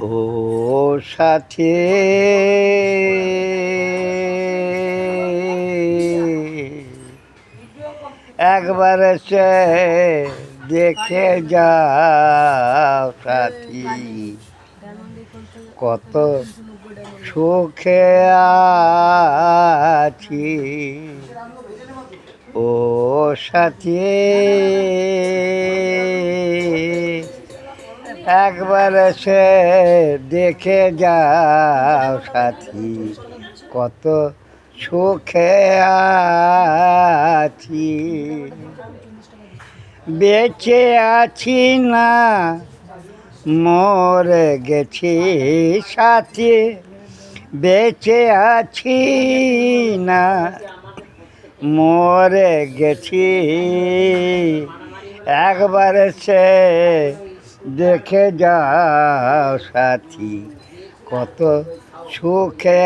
ও সাথে। একবার সে দেখে যাও সাথী। কত সুখে আছি। ও সাথী। একবার সে দেখে যাও সাথী, কত সুখে আছি। বেঁচে আছি না, মরে গেছি সাথী। বেঁচে আছি না, মরে গেছি। একবার সে দেখে যাও সাথী, কত সুখে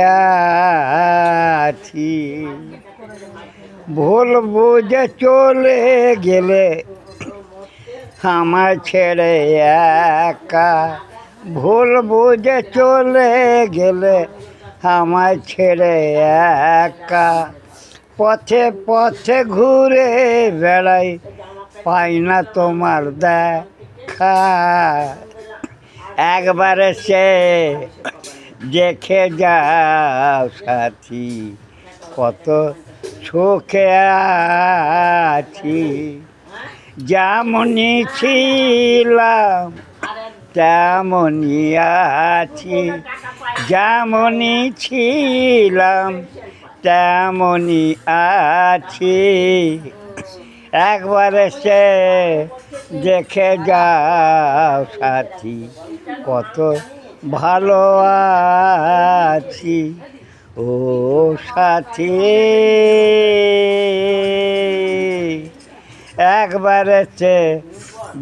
আছি। ভুল বুঝে চলে গেলে আমার ছেড়ে একা। ভুল বুঝে চলে গেলে আমার ছেড়ে একা। পথে পথে ঘুরে বেড়াই, পাই না তোমার দেখা একবারে সে দেখে যাও সাথী, কত সুখে আছি। যেমনই ছিলাম, তেমনই আছি। যেমনই ছিলাম, তেমনই আছি। একবারে সে দেখে যাও সাথী, কত ভালো আছি। ও সাথী, একবার সে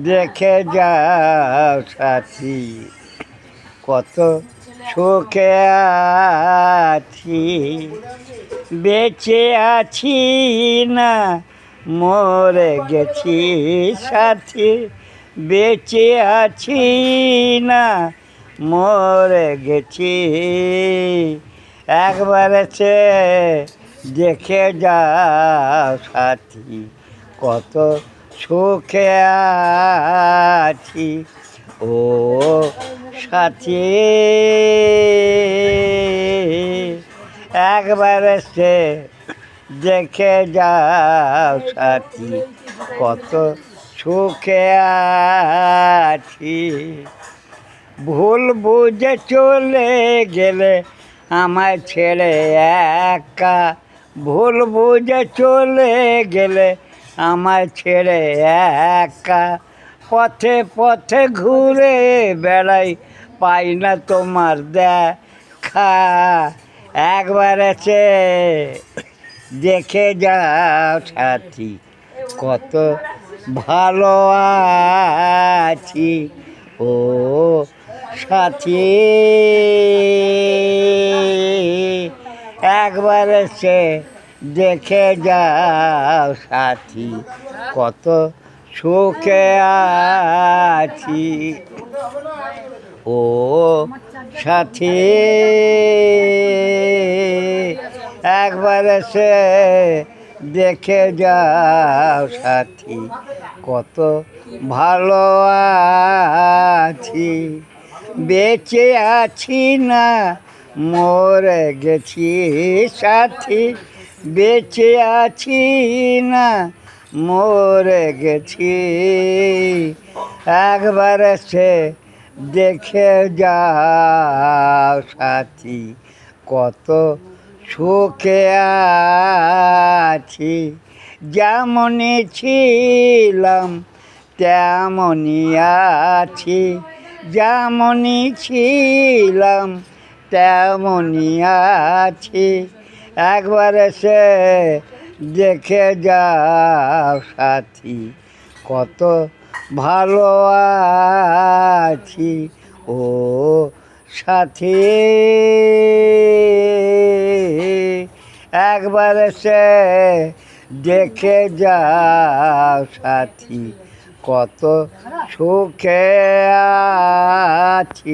দেখে যাও সাথী, কত সুখে আছি। বেঁচে আছি না মরে গেছি সাথী, বেঁচে আছি না। মরে গেছি। একবার সে দেখে যাও সাথী, কত সুখে আছি। ও সাথী, একবার সে দেখে যাও সাথী, কত সুখে আছি। ভুল বুঝে চলে গেলে আমায় ছেড়ে একা। ভুল বুঝে চলে গেলে আমায় ছেড়ে একা। পথে পথে ঘুরে বেড়াই পাই না তোমার দেখা। একবার আছে দেখে যাও সাথী, কত ভালো আছি। ও সাথী, একবার সে দেখে যাও সাথী, কত সুখে আছি। ও সাথী সে দেখে যাও সাথী, কত ভালো আছি। বেঁচে আছি না, মরে গেছি সাথী। বেঁচে আছি না, মরে গেছি। একবার সে দেখে যাও সাথী, কত সুখে আছি যেমনই ছিলাম, তেমনই আছি। যেমনই ছিলাম, তেমনই আছি। একবার সে দেখে যাও সাথী, কত ভালো আছি। ও সাথী। একবার সে দেখে যাও সাথী কত সুখে আছি।